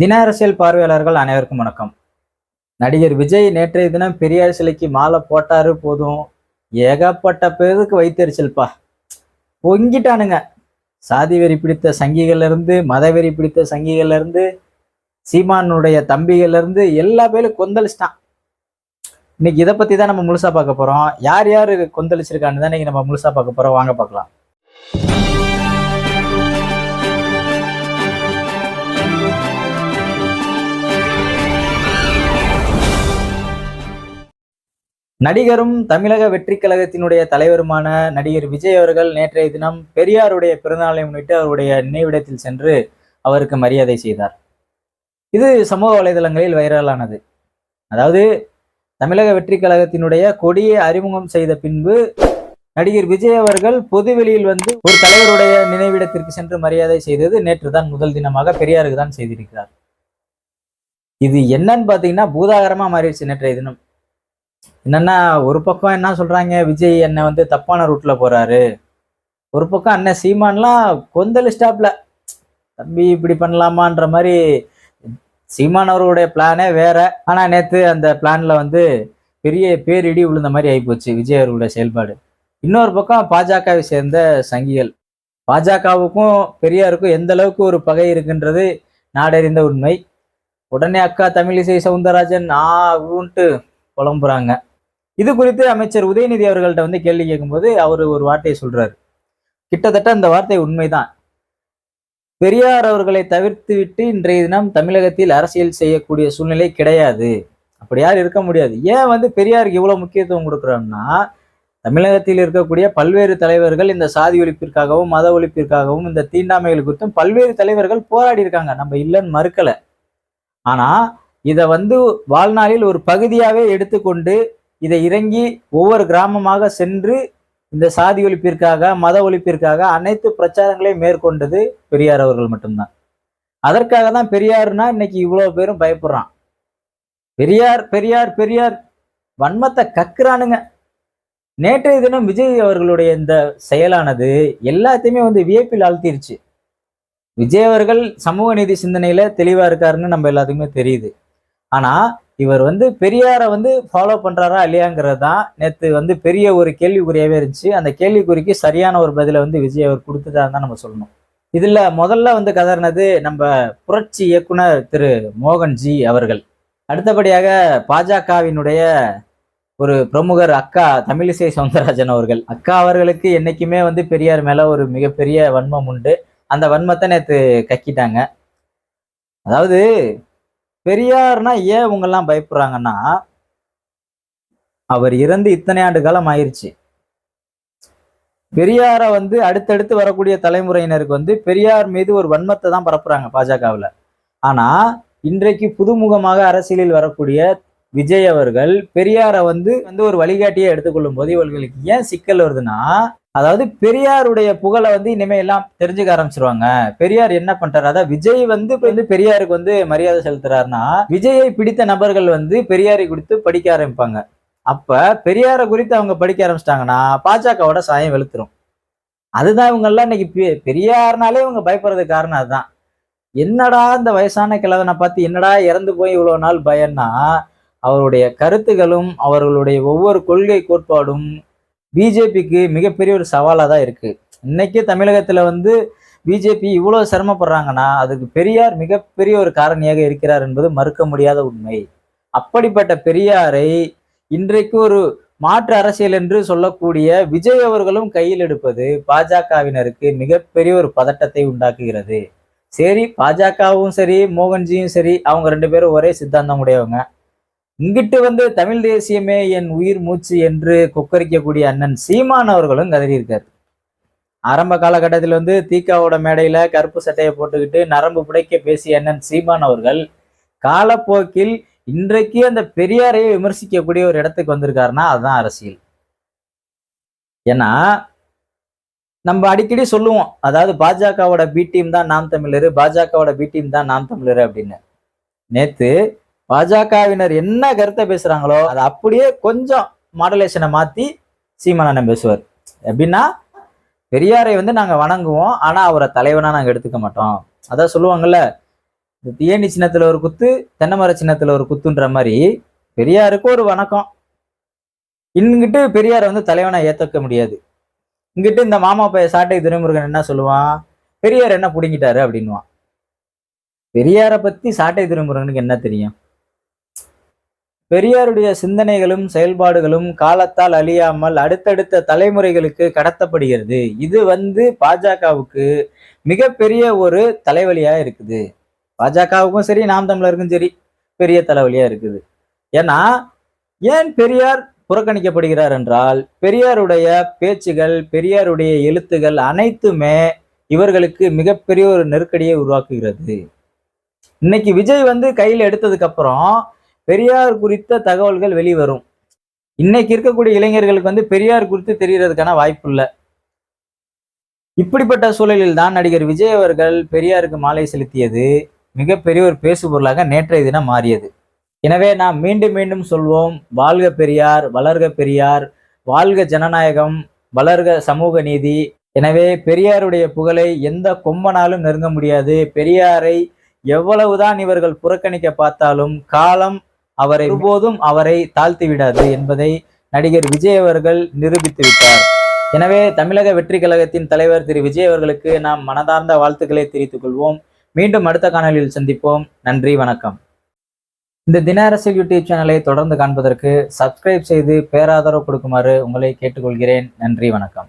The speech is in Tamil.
தின அரசியல் பார்வையாளர்கள் அனைவருக்கும் வணக்கம். நடிகர் விஜய் நேற்றைய தினம் பெரியார் சிலைக்கு மாலை போட்டாரு போதும். ஏகப்பட்ட பேருக்கு வைத்தறிச்சல்பா பொங்கிட்டானுங்க. சாதி வெறி பிடித்த சங்கிகள்ல இருந்து மதவெறி பிடித்த சங்கிகள்லருந்து சீமானுடைய தம்பிகள்ல இருந்து எல்லா பேரும் கொந்தளிச்சிட்டான். இன்னைக்கு இதை பத்தி தான் நம்ம முழுசா பார்க்க போறோம். யார் யார் கொந்தளிச்சிருக்கான்னு தான் இன்னைக்கு நம்ம முழுசா பார்க்க போறோம். வாங்க பார்க்கலாம். நடிகரும் தமிழக வெற்றி கழகத்தினுடைய தலைவருமான நடிகர் விஜய் அவர்கள் நேற்றைய தினம் பெரியாருடைய பிறந்தநாளை முன்னிட்டு அவருடைய நினைவிடத்தில் சென்று அவருக்கு மரியாதை செய்தார். இது சமூக வலைதளங்களில் வைரலானது. அதாவது தமிழக வெற்றி கழகத்தினுடைய கொடியை அறிமுகம் செய்த பின்பு நடிகர் விஜய் அவர்கள் பொதுவெளியில் வந்து ஒரு தலைவருடைய நினைவிடத்திற்கு சென்று மரியாதை செய்தது நேற்று தான் முதல் தினமாக பெரியாருக்கு தான் செய்திருக்கிறார். இது என்னன்னு பார்த்தீங்கன்னா பூதாகரமாக மாறிடுச்சு நேற்றைய தினம். என்னன்னா ஒரு பக்கம் என்ன சொல்றாங்க விஜய் என்னை வந்து தப்பான ரூட்ல போறாரு. ஒரு பக்கம் அண்ணன் சீமான்லாம் கொந்தளிஸ்டாப்ல தம்பி இப்படி பண்ணலாமான்ற மாதிரி சீமான் அவருடைய பிளானே வேற. ஆனா நேத்து அந்த பிளான்ல வந்து பெரிய பேரிடி விழுந்த மாதிரி ஆயிப்போச்சு விஜய் அவர்களுடைய செயல்பாடு. இன்னொரு பக்கம் பாஜகவை சேர்ந்த சங்கிகள். பாஜகவுக்கும் பெரியாருக்கும் எந்த அளவுக்கு ஒரு பகை இருக்குன்றது நாடறிந்த உண்மை. உடனே அக்கா தமிழிசை சவுந்தரராஜன் ஆ ஊன்ட்டு புலம்புறாங்க. இது குறித்து அமைச்சர் உதயநிதி அவர்கள்ட்ட வந்து கேள்வி கேட்கும்போது அவர் ஒரு வார்த்தையை சொல்றாரு. கிட்டத்தட்ட அந்த வார்த்தை உண்மைதான். பெரியார் அவர்களை தவிர்த்து விட்டு இன்றைய தினம் தமிழகத்தில் அரசியல் செய்யக்கூடிய சூழ்நிலை கிடையாது. அப்படி யார் இருக்க முடியாது. ஏன் வந்து பெரியாருக்கு இவ்வளவு முக்கியத்துவம் கொடுக்குறோம்னா தமிழகத்தில் இருக்கக்கூடிய பல்வேறு தலைவர்கள் இந்த சாதி ஒழிப்பிற்காகவும் மத ஒழிப்பிற்காகவும் இந்த தீண்டாமைகள் குறித்தும் பல்வேறு தலைவர்கள் போராடி இருக்காங்க நம்ம இல்லைன்னு மறுக்கல. ஆனா இதை வந்து வாழ்நாளில் ஒரு பகுதியாகவே எடுத்துக்கொண்டு இதை இறங்கி ஒவ்வொரு கிராமமாக சென்று இந்த சாதி ஒழிப்பிற்காக மத ஒழிப்பிற்காக அனைத்து பிரச்சாரங்களையும் மேற்கொண்டது பெரியார் அவர்கள் மட்டும்தான். அதற்காக தான் பெரியார்னா இன்னைக்கு இவ்வளோ பேரும் பயப்படுறான். பெரியார் பெரியார் பெரியார் வன்மத்தை கக்குறானுங்க. நேற்றைய தினம் விஜய் அவர்களுடைய இந்த செயலானது எல்லாத்தையுமே வந்து வியப்பில் ஆழ்த்திருச்சு. விஜய் அவர்கள் சமூக நீதி சிந்தனையில தெளிவா இருக்காருன்னு நம்ம எல்லாத்துக்குமே தெரியுது. ஆனா இவர் வந்து பெரியாரை வந்து ஃபாலோ பண்றாரா இல்லையாங்கிறது தான் நேற்று வந்து பெரிய ஒரு கேள்விக்குறியாவே இருந்துச்சு. அந்த கேள்விக்குறிக்கு சரியான ஒரு பதிலை வந்து விஜய் அவர் கொடுத்துட்டாருன்னு தான் நம்ம சொல்லணும். இதுல முதல்ல வந்து கதறினது நம்ம புரட்சி இயக்குனர் திரு மோகன்ஜி அவர்கள். அடுத்தபடியாக பாஜகவினுடைய ஒரு பிரமுகர் அக்கா தமிழிசை சவுந்தரராஜன் அவர்கள். அக்கா அவர்களுக்கு என்னைக்குமே வந்து பெரியார் மேல ஒரு மிகப்பெரிய வன்மம் உண்டு. அந்த வன்மத்தை நேற்று கக்கிட்டாங்க. அதாவது பெரியார்னா ஏன் இவங்கெல்லாம் பயப்படுறாங்கன்னா அவர் இறந்து இத்தனை ஆண்டு காலம் ஆயிடுச்சு பெரியாரை வந்து அடுத்தடுத்து வரக்கூடிய தலைமுறையினருக்கு வந்து பெரியார் மீது ஒரு வன்மத்தை தான் பரப்புறாங்க பாஜகவில். ஆனா இன்றைக்கு புதுமுகமாக அரசியலில் வரக்கூடிய விஜய் அவர்கள் பெரியாரை வந்து வந்து ஒரு வழிகாட்டியை எடுத்துக்கொள்ளும் போது இவர்களுக்கு ஏன் சிக்கல் வருதுன்னா அதாவது பெரியாருடைய புகழை வந்து இனிமே எல்லாம் தெரிஞ்சுக்க ஆரம்பிச்சிருவாங்க. பெரியார் என்ன பண்றாரு? அதாவது விஜய் வந்து இப்ப வந்து பெரியாருக்கு வந்து மரியாதை செலுத்துறாருன்னா விஜயை பிடித்த நபர்கள் வந்து பெரியாரை குறித்து படிக்க ஆரம்பிப்பாங்க. அப்ப பெரியாரை குறித்து அவங்க படிக்க ஆரம்பிச்சிட்டாங்கன்னா பாஜகவோட சாயம் வெளுத்துரும். அதுதான் இவங்க எல்லாம் இன்னைக்கு பெரியார்னாலே இவங்க பயப்படுறதுக்கு காரணம் அதுதான். என்னடா இந்த வயசான கிழவனை பார்த்து என்னடா இறந்து போய் இவ்வளோ நாள் பயன்னா அவருடைய கருத்துகளும் அவர்களுடைய ஒவ்வொரு கொள்கை கோட்பாடும் பிஜேபிக்கு மிகப்பெரிய ஒரு சவாலாக தான் இருக்குது இன்னைக்கு தமிழகத்தில் வந்து பிஜேபி இவ்வளோ சிரமப்படுறாங்கன்னா அதுக்கு பெரியார் மிகப்பெரிய ஒரு காரணியாக இருக்கிறார் என்பது மறுக்க முடியாத உண்மை. அப்படிப்பட்ட பெரியாரை இன்றைக்கு ஒரு மாற்று அரசியல் என்று சொல்லக்கூடிய விஜய் அவர்களும் கையில் எடுப்பது பாஜகவினருக்கு மிகப்பெரிய ஒரு பதட்டத்தை உண்டாக்குகிறது. சரி பாஜகவும் சரி மோகன்ஜியும் சரி அவங்க ரெண்டு பேரும் ஒரே சித்தாந்தம் உடையவங்க. இங்கிட்டு வந்து தமிழ் தேசியமே என் உயிர் மூச்சு என்று கொக்கரிக்கக்கூடிய அண்ணன் சீமான் அவர்களும் கதறியிருக்காரு. ஆரம்ப காலகட்டத்தில் வந்து தீக்காவோட மேடையில கருப்பு சட்டையை போட்டுக்கிட்டு நரம்பு புடைக்க பேசிய அண்ணன் சீமான் அவர்கள் காலப்போக்கில் இன்றைக்கு அந்த பெரியாரையே விமர்சிக்கக்கூடிய ஒரு இடத்துக்கு வந்திருக்காருன்னா அதுதான் அரசியல். ஏன்னா நம்ம அடிக்கடி சொல்லுவோம் அதாவது பாஜகவோட பி டீம் தான் நாம் தமிழர் பாஜகவோட பி டீம் தான் நாம் தமிழர் அப்படின்னு. நேத்து பாஜகவினர் என்ன கருத்தை பேசுறாங்களோ அதை அப்படியே கொஞ்சம் மாடலேஷனை மாத்தி சீமானண்ணன் பேசுவார். எப்படின்னா பெரியாரை வந்து நாங்க வணங்குவோம் ஆனா அவரை தலைவனா நாங்க எடுத்துக்க மாட்டோம். அதான் சொல்லுவாங்கல்ல இந்த தீயணி சின்னத்துல ஒரு குத்து தென்னைமர சின்னத்துல ஒரு குத்துன்ற மாதிரி பெரியாருக்கு ஒரு வணக்கம். இங்கிட்டு பெரியாரை வந்து தலைவனை ஏத்துக்க முடியாது. இங்கிட்டு இந்த மாமா பைய சாட்டை துரைமுருகன் என்ன சொல்லுவான்? பெரியார் என்ன பிடிங்கிட்டாரு அப்படின்னுவான். பெரியாரை பத்தி சாட்டை துரைமுருகனுக்கு என்ன தெரியும்? பெரியாருடைய சிந்தனைகளும் செயல்பாடுகளும் காலத்தால் அழியாமல் அடுத்தடுத்த தலைமுறைகளுக்கு கடத்தப்படுகிறது. இது வந்து பாஜகவுக்கு மிகப்பெரிய ஒரு தலைவலியா இருக்குது. பாஜகவுக்கும் சரி நாம் தமிழருக்கும் சரி பெரிய தலைவலியா இருக்குது. ஏன்னா ஏன் பெரியார் புறக்கணிக்கப்படுகிறார் என்றால் பெரியாருடைய பேச்சுகள் பெரியாருடைய எழுத்துகள் அனைத்துமே இவர்களுக்கு மிகப்பெரிய ஒரு நெருக்கடியை உருவாக்குகிறது. இன்னைக்கு விஜய் வந்து கையில் எடுத்ததுக்கு அப்புறம் பெரியார் குறித்த தகவல்கள் வெளிவரும். இன்னைக்கு இருக்கக்கூடிய இளைஞர்களுக்கு வந்து பெரியார் குறித்து தெரிகிறதுக்கான வாய்ப்பு இல்லை இப்படிப்பட்ட சூழலில் தான் நடிகர் விஜய் அவர்கள் பெரியாருக்கு மாலை செலுத்தியது. மிகப்பெரிய ஒரு பேசுபொருளாக நேற்றைய தினம் மாறியது. எனவே நாம் மீண்டும் மீண்டும் சொல்வோம் வாழ்க பெரியார் வளர்க பெரியார் வாழ்க ஜனநாயகம் வளர்க சமூக நீதி. எனவே பெரியாருடைய புகழை எந்த கொம்பனாலும் நெருங்க முடியாது. பெரியாரை எவ்வளவுதான் இவர்கள் புறக்கணிக்க பார்த்தாலும் காலம் அவரை ஒருபோதும் அவரை தாழ்த்தி விடாது என்பதை நடிகர் விஜய் அவர்கள் நிரூபித்து விட்டார். எனவே தமிழக வெற்றி கழகத்தின் தலைவர் திரு விஜய் அவர்களுக்கு நாம் மனதார்ந்த வாழ்த்துக்களை தெரிவித்துக் கொள்வோம். மீண்டும் அடுத்த காணொலியில் சந்திப்போம். நன்றி வணக்கம். இந்த தின அரசியல் யூடியூப் சேனலை தொடர்ந்து காண்பதற்கு சப்ஸ்கிரைப் செய்து பேராதரவு கொடுக்குமாறு உங்களை கேட்டுக்கொள்கிறேன். நன்றி வணக்கம்.